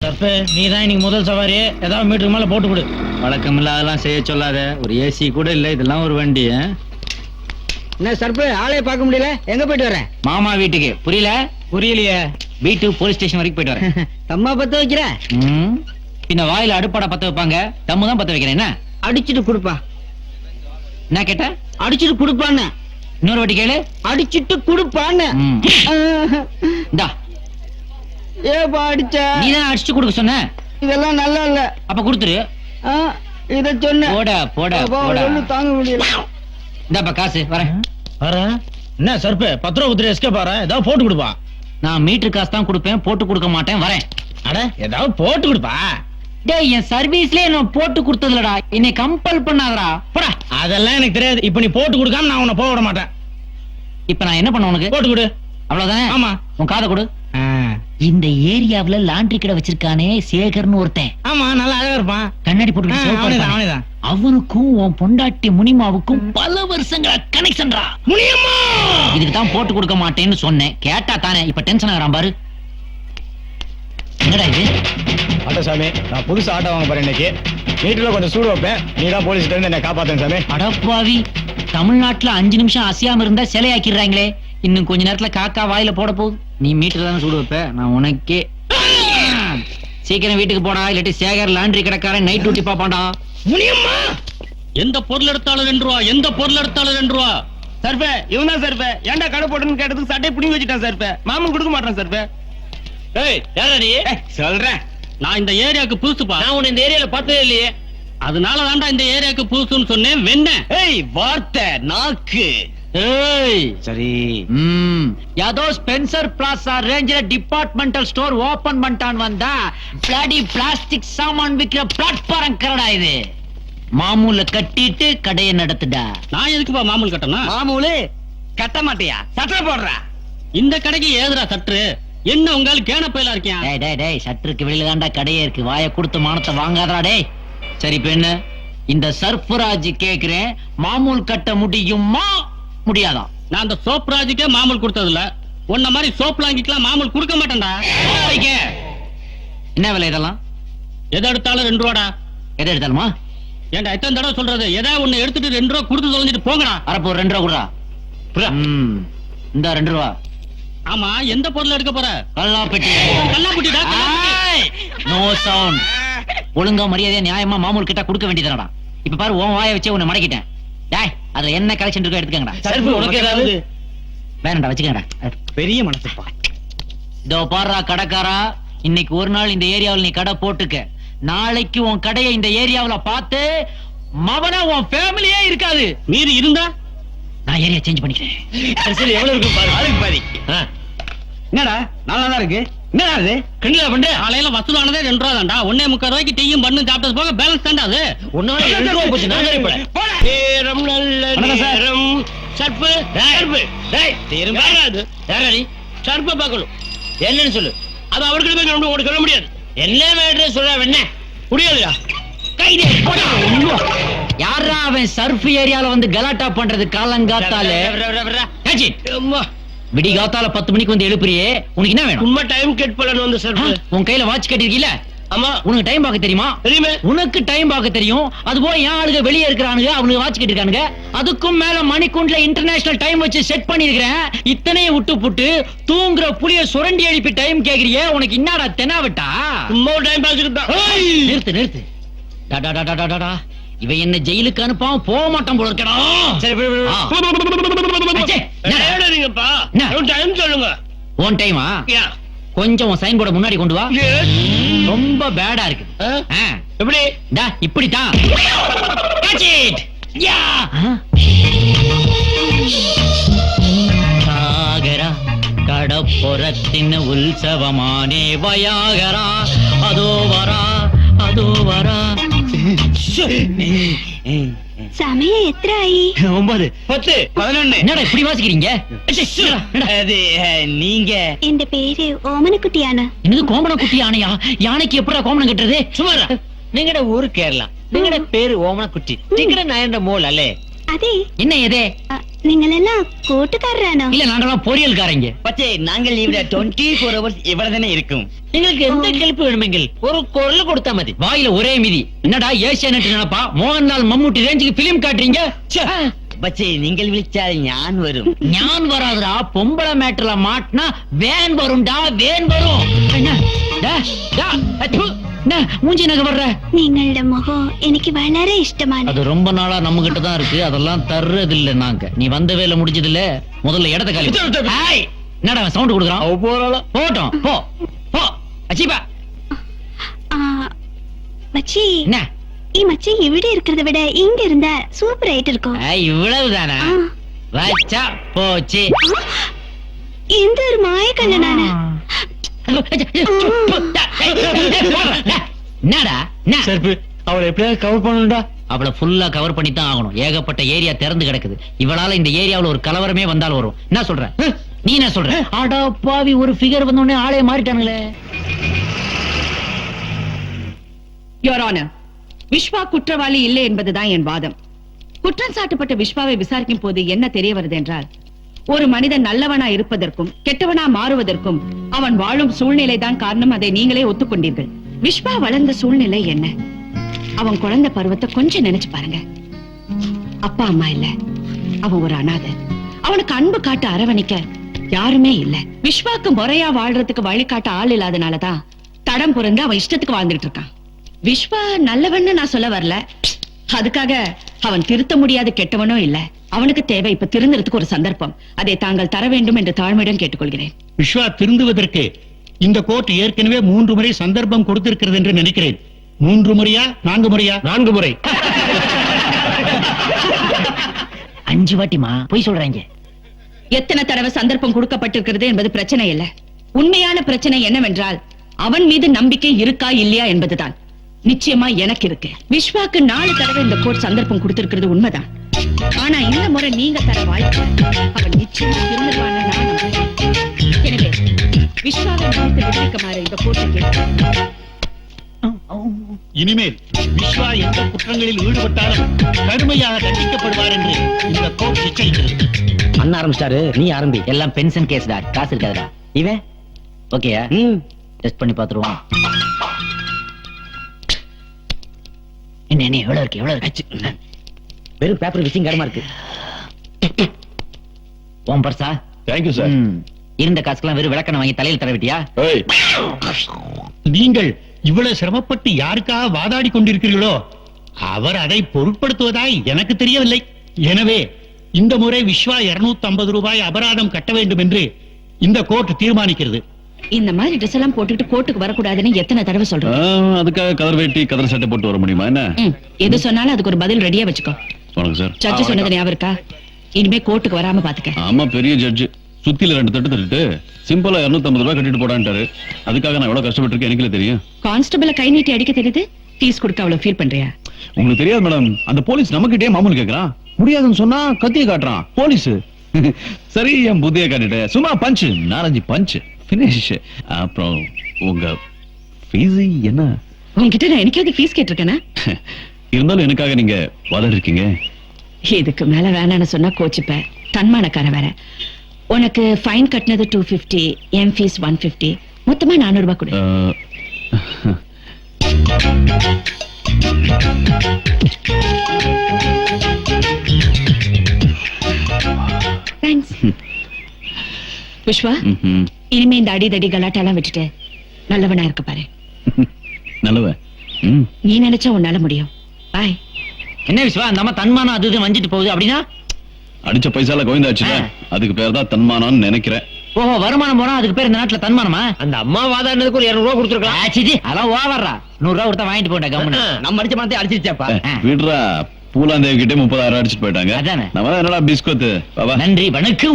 தப்பு நீ தான் இன்னைக்கு முதல் சவாரி. ஏதாவது மீட்டருக்கு மேல போட்டு கொடு. வழக்கம் இல்லாதெல்லாம் செய்ய சொல்லாத. ஒரு ஏசி கூட இல்ல இதெல்லாம் ஒரு வண்டி? என்ன சர்ப்பு ஆளே பார்க்க முடியல? எங்க போயிட்டு வரேன் மாமா வீட்டுக்கு. புரியல? புரியலையே. வீட்டு போலீஸ் ஸ்டேஷன் வரைக்கும் போயிட்டு வரேன். தம்மா பத்த வைக்கிற? ம். பின்ன வாயில அடுப்பாட பத்த வைப்பாங்க. தம்மு தான் பத்த வைக்கிறேன். என்ன? அடிச்சிட்டு கொடுப்பா. என்ன கேட்ட? அடிச்சிட்டு கொடுப்பான்னு. இன்னொரு வாட்டி கேளு. அடிச்சிட்டு கொடுப்பான்னு. இந்தா. ஏப்பா அடிச்ச? நீ தான் அடிச்சு கொடுக்க சொன்ன? இதெல்லாம் நல்லா இல்ல அப்ப கொடுத்துரு. ஆ, இத சொன்ன. போட போட போட. தாங்க முடியல. இந்தாப்பா காசு வரேன். வர என்ன சர்ப்பு? பத்து ரூபா குத்துரு எஸ்கே பாரு ஏதாவது போட்டு கொடுப்பா. நான் மீட்டர் காசு தான் கொடுப்பேன் போட்டு கொடுக்க மாட்டேன் வரேன். அட ஏதாவது போட்டு கொடுப்பா. டேய் என் சர்வீஸ்லயே நான் போட்டு கொடுத்ததுலடா என்னை கம்பல் பண்ணாதடா. போடா. அதெல்லாம் எனக்கு தெரியாது. இப்ப நீ போட்டு கொடுக்காம நான் உன்னை போக விட மாட்டேன். இப்ப நான் என்ன பண்ண உனக்கு? போட்டு கொடு. அவ்வளவுதானே? ஆமா. உன் காதை கொடு. இந்த ஏரியாவுல லாண்டரி கடை வச்சிருக்கானே சேகர்னு ஒருத்தன். ஆமா நல்லா அழகா இருப்பான். கண்ணாடி போட்டு அவனுக்கும் உன் பொண்டாட்டி முனிமாவுக்கும் பல வருஷங்களா கனெக்ஷன்டா முனியம்மா! இதுக்கு தான் போட்டு கொடுக்க மாட்டேன்னு சொன்னேன். கேட்டா தானே இப்ப டென்ஷன் ஆகிறான் பாரு. என்னடா இது? ஆட்டோ சாமி நான் புதுசு ஆட்டோ வாங்க போறேன் இன்னைக்கு. வீட்டுல கொஞ்சம் சூடு வைப்பேன். நீ தான் இருந்து என்ன காப்பாத்தேன் சாமி. அடப்பாவி தமிழ்நாட்டுல அஞ்சு நிமிஷம் அசையாம இருந்தா சிலையாக்கிடுறாங்களே. இன்னும் கொஞ்ச நேரத்துல காக்கா வாயில போட போகுது. நீ மீட்டர் தானே சுடு வைப்ப? நான் உனக்கே சீக்கிரம் வீட்டுக்கு போடா இல்லாட்டி சேகர் லாண்டரி கடைக்காரன் நைட் டியூட்டி பாப்பான்டா முனியம்மா! எந்த பொருள் எடுத்தாலும் ரெண்டு ரூபா எந்த பொருள் எடுத்தாலும் ரெண்டு ரூபா சர்பே இவன் தான் சர்பே ஏன்டா கடை போட்டுன்னு கேட்டதுக்கு சட்டை பிடிங்கி வச்சுட்டான் சர்பே மாமன் கொடுக்க மாட்டான் சர்பே ஏய் யாரா நீ? சொல்றேன். நான் இந்த ஏரியாவுக்கு புதுசுப்பா. நான் உன்னை இந்த ஏரியால பார்த்ததே இல்லையே. அதனால தான்டா இந்த ஏரியாவுக்கு புதுசுன்னு சொன்னேன் வெண்ண ஏய் வார்த்தை நாக்கு. சரி. ம். யாதோ ஸ்பென்சர் பிளாசா ரேஞ்சில டிபார்ட்மெண்டல் ஸ்டோர் ஓபன் பண்ணிட்டான் வந்தா பிளாடி பிளாஸ்டிக் சாமான் விக்கிற பிளாட்ஃபாரம் கரடா இது. மாமூல கட்டிட்டு கடையை நடத்துடா. நான் எதுக்குப்பா மாமூல் கட்டணும்? மாமூலு கட்ட மாட்டியா? சட்டை போடுறா. இந்த கடைக்கு ஏதுடா சற்று? என்ன உங்கால் கேன பயிலா இருக்கேன் டேய் டேய் டேய் சற்றுக்கு வெளியில தான்டா கடையே இருக்கு. வாயை கொடுத்து மானத்தை வாங்காதடா டேய். சரி பெண்ணு இந்த சர்ஃபராஜ் கேக்குறேன். மாமூல் கட்ட முடியுமா? முடியாதா? நான் அந்த சோப் ராஜுக்கே மாமூல் கொடுத்ததில்ல. உன்ன மாதிரி சோப் லாங்கிக்கலாம் மாமூல் கொடுக்க மாட்டேன்டா. என்ன விலை இதெல்லாம்? எதை எடுத்தாலும் ரெண்டு ரூபாடா? எதை எடுத்தாலுமா? ஏன்டா எத்தனை தடவை சொல்றது? எதை ஒண்ணு எடுத்துட்டு ரெண்டு ரூபா கொடுத்து தொலைஞ்சிட்டு போங்கடா. அரப்போ ரெண்டு ரூபா கொடுறா புரியா? இந்த ரெண்டு ரூபா. ஆமா எந்த பொருள் எடுக்க போற? கல்லாப்பெட்டி. கல்லாப்பட்டிடா நோ சவுண்ட் ஒழுங்கா மரியாதையா நியாயமா மாமூல் கிட்ட கொடுக்க வேண்டியதுடா இப்ப பாரு உன் வாயை வச்சே உன்னை மடக்கிட்டேன். டேய் அதுல என்ன கலெக்ஷன் இருக்கோ எடுத்துக்கங்கடா. உனக்கு ஏதாவது? வேணாம்டா வச்சுக்கங்கடா. பெரிய மனசுப்பா. இதோ பாருடா கடைக்காரா இன்னைக்கு ஒரு நாள் இந்த ஏரியாவுல நீ கடை போட்டுக்க. நாளைக்கு உன் கடையை இந்த ஏரியாவுல பார்த்து மவனா உன் ஃபேமிலியே இருக்காது. மீறி இருந்தா? நான் ஏரியா சேஞ்ச் பண்ணிக்கிறேன். சரி, எவ்வளவு இருக்கு பாரு. ஆளுக்கு பாதி. என்னடா நல்லா தான் இருக்கு? என்னடா அது கிண்டலா பண்ற காலையில வசூலானதே ரெண்டு ரூபா தான்டா ஒன்னே முக்கால் ரூபாய்க்கு டீயும் பண்ணு சாப்பிட்டது போக பேலன்ஸ் தான்டா அது. உன்னால ரெண்டு ரூபா போச்சு நான் சரி போறேன். நேரம் நல்ல வணக்கம் சார். நேரம். சர்ப்பு சர்ப்பு டேய். திரும்ப சர்ப்பை பார்க்கணும். என்னன்னு சொல்லு. அது அவர்கிட்ட போய் நம்ம சொல்ல முடியாது. என்ன மேட்ரு சொல்ல என்ன? முடியாதுடா. கைதே யாரா அவன் சர்ஃப் ஏரியால வந்து கலாட்டா பண்றது காலங்காத்தால? காச்சி விடி காத்தால பத்து மணிக்கு வந்து எழுப்புறியே? உனக்கு என்ன வேணும்? உண்மை டைம் கேட் பண்ணணும் வந்து சர்ப்பு உன் கையில வாட்ச் கட்டிருக்கீல ஆமா. உனக்கு டைம் பார்க்க தெரியுமா? தெரியுமே. உனக்கு டைம் பார்க்க தெரியும். அது போல என் ஆளுங்க வெளியே இருக்கிறானுங்க அவனுக்கு வாட்ச் கட்டிருக்கானுங்க. அதுக்கும் மேல மணிக்குண்டுல இன்டர்நேஷனல் டைம் வச்சு செட் பண்ணிருக்கிறேன் இத்தனையும் விட்டு புட்டு தூங்குற புளிய சுரண்டி எழுப்பி டைம் கேக்குறியே உனக்கு என்னடா தெனாவட்டா? சும்மா டைம் தான். நிறுத்து நிறுத்து. டா, டா, டா, டா, டா, டா, டா. இவன் என்ன ஜெயிலுக்கு அனுப்பாம போக மாட்டான் போல இருக்கடா. தேடாதீங்கப்பா என்ன? டைம் சொல்லுங்க. உன் டைமா. கொஞ்சம் உன் சைன் போர்டை முன்னாடி கொண்டு வா. ரொம்ப பேடா இருக்கு. எப்படி? டா! Yeah! சாகர கடப்புறத்தின் உற்சவமானே வயாகரா. அதோ வரா அதோ வரா. സമയം എത്രയായി ஒன்பது பத்து பதினொன்னு என்னடா இப்படி வாசிக்கிறீங்க அச்சே, என்னடா? அது அஹ், நீங்க എന്റെ പേര് ഓമനക്കുട്ടിയാണ് என்னது கோமண குட்டி யானையா யானைக்கு எப்படா கோமணம் கட்டுறது சுமாரா നിങ്ങളുടെ ഊര് കേരള നിങ്ങളുടെ പേര് ഓമനക്കുട്ടി നിങ്ങളുടെ നയന്റെ മോൾ അല്ലേ അതെ என்ன எதே അ, நீங்கள் எல்லாம் கூட்டுக்காரரானோ? இல்ல நாங்கெல்லாம் பொரியல்காரங்க பச்சே நாங்கள் இவர டுவெண்ட்டி ஃபோர் ஹவர்ஸ் இவ்வளவுதானே இருக்கும். எங்களுக்கு எந்த கெல்ப்பு வேணுமெங்கில்? ஒரு குரல் கொடுத்தா மதி. வாயில ஒரே மிதி. என்னடா ஏசியா நெட் நினைப்பா? மோகன்லால் மம்முட்டி ரேஞ்சுக்கு பிலிம் காட்டுறீங்க? ச்சே. பச்சே நீங்கள் விழிச்சால் ஞான் வரும் ஞான் வராதுடா பொம்பளை மேட்டர்ல மாட்டினா வேன் வரும்டா வேன் வரும் என்ன? டா, டா, அச்சு. என்ன, மூஞ்சி நகை வர்ற നിങ്ങളുടെ മുഖം എനിക്ക് വളരെ ഇഷ്ടമാണ് அது ரொம்ப நாளா நம்ம கிட்ட தான் இருக்கு அதெல்லாம் தர்றது இல்ல நாங்க நீ வந்த வேலை முடிஞ்சது இல்ல முதல்ல இடத்த காலி பண்ணு. ஹாய். என்னடா சவுண்ட் கொடுக்குறான் அவ போறாளா போட்டோம் போ போ அச்சிப்பா ആ, மச்சி என்ன மச்சி இவிட இருக்கிறத விட இங்க இருந்த சூப்பர் ஆயிட்டு இருக்கும். இவ்வளவுதானா? வச்சா போச்சு. எந்த ஒரு மாயக்கண்ண நானு செருப்பு அவளை எப்படியாவது கவர் பண்ணணும்டா. அவளை ஃபுல்லா கவர் பண்ணி தான் ஆகணும். ஏகப்பட்ட ஏரியா திறந்து கிடக்குது. இவளால இந்த ஏரியாவுல ஒரு கலவரமே வந்தால் வரும். என்ன சொல்ற? நீ என்ன சொல்ற? ஆடா பாவி ஒரு ஃபிகர் வந்தோடனே ஆளைய மாறிட்டாங்களே யோர் விஸ்வா குற்றவாளி இல்லை என்பதுதான் என் வாதம். குற்றம் சாட்டப்பட்ட விஸ்வாவை விசாரிக்கும் போது என்ன தெரிய வருது என்றால் ஒரு மனிதன் நல்லவனா இருப்பதற்கும் கெட்டவனா மாறுவதற்கும் அவன் வாழும் சூழ்நிலை தான் காரணம் அதை நீங்களே ஒத்துக்கொண்டீர்கள். விஸ்வா வளர்ந்த சூழ்நிலை என்ன? அவன் குழந்தை பருவத்தை கொஞ்சம் நினைச்சு பாருங்க. அப்பா அம்மா இல்ல. அவன் ஒரு அனாதை. அவனுக்கு அன்பு காட்ட அரவணைக்க யாருமே இல்ல. விஸ்வாக்கு முறையா வாழ்றதுக்கு வழிகாட்ட ஆள் இல்லாதனாலதான் தடம் புரந்து அவன் இஷ்டத்துக்கு வாழ்ந்துட்டு இருக்கான். விஸ்வா நல்லவன்னு நான் சொல்ல வரல. அதுக்காக அவன் திருத்த முடியாத கெட்டவனும் இல்ல. அவனுக்கு தேவை இப்ப திருந்துறதுக்கு ஒரு சந்தர்ப்பம். அதை தாங்கள் தர வேண்டும் என்று தாழ்மையுடன் கேட்டுக்கொள்கிறேன். விஸ்வா திருந்துவதற்கு இந்த கோர்ட் ஏற்கனவே மூன்று முறை சந்தர்ப்பம் கொடுத்திருக்கிறது என்று நினைக்கிறேன். மூன்று முறையா நான்கு முறையா? நான்கு முறை. அஞ்சு வாட்டிமா போய் சொல்றாங்க. எத்தனை தடவை சந்தர்ப்பம் கொடுக்கப்பட்டிருக்கிறது என்பது பிரச்சனை இல்ல. உண்மையான பிரச்சனை என்னவென்றால் அவன் மீது நம்பிக்கை இருக்கா இல்லையா என்பதுதான். நிச்சயமா எனக்கு இருக்கு. விஸ்வாக்கு நாலு தடவை இந்த கோர்ட் சந்தர்ப்பம் கொடுத்திருக்கிறது உண்மைதான். ஆனா இந்த முறை நீங்க தர வாய்ப்பு அவன் நிச்சயமா நம்புறேன் எனவே விஸ்வாவை மன்னித்து விடுவிக்குமாறு இந்த கோர்ட்டை இனிமேல் விஸ்வா எந்த குற்றங்களில் ஈடுபட்டாலும் கடுமையாக தண்டிக்கப்படுவார் என்று இந்த கோர்ட் எச்சரிக்கிறது. அண்ணா ஆரம்பிச்சிட்டாரு. நீ ஆரம்பி. எல்லாம் பென்ஷன் கேஸ்டா காசு இருக்காதுடா. இவன்? ஓகேயா? ம். டெஸ்ட் பண்ணி பாத்துருவோம் என்ன என்ன எவ்வளவு இருக்கு எவ்வளவு இருக்கு? வெறும் பேப்பர் விசிங் கடமா இருக்கு. உன் பர்சா. Thank you sir. இருந்த காசுக்கெல்லாம் வெறும் விளக்கணை வாங்கி தலையில் தர விட்டியா? ஏய். நீங்கள் இவ்வளவு சிரமப்பட்டு யாருக்காக வாதாடி கொண்டிருக்கிறீர்களோ அவர் அதை பொருட்படுத்துவதாய் எனக்கு தெரியவில்லை. எனவே இந்த முறை விஸ்வா 250 ஐம்பது ரூபாய் அபராதம் கட்ட வேண்டும் என்று இந்த கோர்ட் தீர்மானிக்கிறது. இந்த மாதிரி ட்ரெஸ் எல்லாம் போட்டுட்டு கோர்ட்டுக்கு வரக்கூடாதுன்னு எத்தனை தடவை சொல்றேன். அதுக்காக கதர் வேட்டி கதர் சட்டை போட்டு வர முடியுமா? என்ன? எது சொன்னாலும் அதுக்கு ஒரு பதில் ரெடியா வச்சுக்கோ. வணக்கம் சார். ஜட்ஜு சொன்னது ஞாபகம் இருக்கா? இனிமே கோர்ட்டுக்கு வராம பாத்துக்க. ஆமா பெரிய ஜட்ஜ் சுத்தில ரெண்டு தட்டு தட்டுட்டு சிம்பிளா 250 ரூபாய் கட்டிட்டு போடான்ட்டாரு. அதுக்காக நான் எவ்வளவு கஷ்டப்பட்டிருக்கேன் எனக்குல தெரியும். கான்ஸ்டபிள கை நீட்டி அடிக்க தெரியுது? ஃபீஸ் கொடுக்க அவ்வளவு ஃபீல் பண்றியா? உங்களுக்கு தெரியாது மேடம் அந்த போலீஸ் நம்மகிட்டயே மாமூல் கேக்குறான் முடியாதுன்னு சொன்னா கத்திய காட்டுறான். போலீஸ் சரி என் புத்திய காட்டிட்டேன். சும்மா பஞ்ச் நாலஞ்சு பஞ்ச் பினிஷ் அப்புறம் உங்க ஃபீஸ் என்ன? உன்கிட்ட நான் என்னைக்காவது ஃபீஸ் கேட்டிருக்கேனா? இருந்தாலும் எனக்காக நீங்க வாதாடி இருக்கீங்க இதுக்கு மேல வேணாம்னு சொன்னா கோச்சுப்ப. தன்மானக்கார வேற. உனக்கு ஃபைன் கட்டினது டூ பிப்டி என் ஃபீஸ் ஒன் பிப்டி மொத்தமா நானூறு ரூபாய் கொடு தேங்க்ஸ் புஷ்வா ம்ஹும். இனிமே இந்த அடிதடி கலாட்டெல்லாம் விட்டுட்டு நல்லவனா இருக்க பாரு. நல்லவன். நீ நினைச்சா உன்னால முடியும். பாய். என்ன விஸ்வா அந்த அம்மா தன்மானம் அது இது வஞ்சிட்டு போகுது அப்படின்னா? அடிச்ச பைசால கோவிந்தாச்சுல. ஆ. அதுக்கு பேர் தான் தன்மானான்னு நினைக்கிறேன். ஓஹோ வருமானம் போனா அதுக்கு பேர் இந்த நாட்டுல தன்மானமா? அந்த அம்மா வாதாடுனதுக்கு ஒரு இருநூறு ரூபா கொடுத்துருக்கலாம் ஆச்சிஜி அதெல்லாம் ஓவர்றா. நூறு ரூபா கொடுத்தா வாங்கிட்டு போட்டேன் கம்முன்னு. நம்ம அடிச்ச பணத்தை அடிச்சிருச்சாப்பா. விடுறா. பூலாந்தேவி கிட்டே முப்பதாயிரம் அடிச்சிட்டு போயிட்டாங்க. அதானே. நம்ம என்னடா பிஸ்கோத்து? நன்றி வணக்கம்.